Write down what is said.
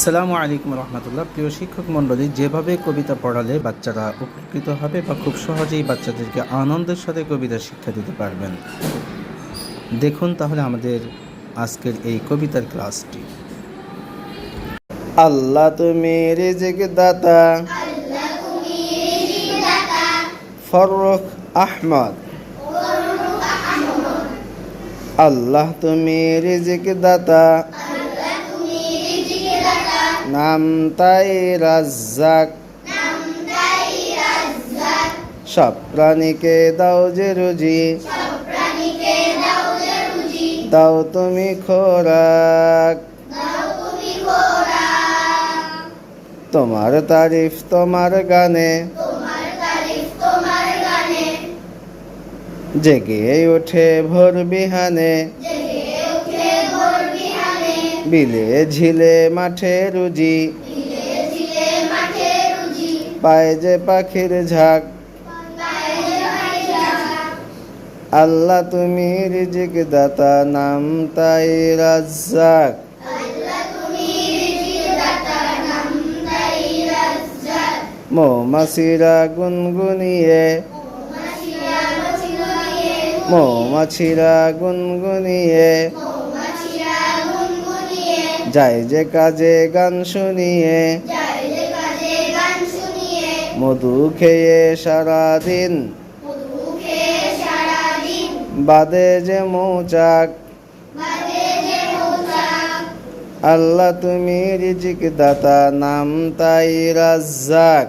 আসসালামু আলাইকুম রহমতুল্লাহ। প্রিয় শিক্ষক মণ্ডলী যেভাবে কবিতা পড়ালে বাচ্চারা উপকৃত হবে বা খুব সহজেই বাচ্চাদেরকে আনন্দের সাথে কবিতা শিক্ষা দিতে পারবেন। দেখুন তাহলে আমাদের আজকের এই কবিতার ক্লাসটি। আল্লাহ তুমি রিজিক দাতা ফরুখ আহমদ। আল্লাহ তুমি রিজিক দাতা নাম তাই রাজ্জাক। সব প্রাণীকে দাও যে রুজি। দাও তুমি খোরাক। তোমার তারিফ তোমার গানে। জেগে ওঠে ভোর বিহানে। বিলে ঝিলে মাঠে রুজি। পায় যে পাখির ঝাঁক। আল্লাহ তুমি রিজিক দাতা নাম তাই রাজ্জাক। মৌমাছিরা গুনগুনিয়ে। মৌমাছিরা গুনগুনিয়ে। যায় যে কাজে গান শুনিয়ে মধু খেয়ে সারাদিন বাদে যে মৌচাক। আল্লাহ তুমি রিজিক দাতা নাম তাই রাজ্জাক।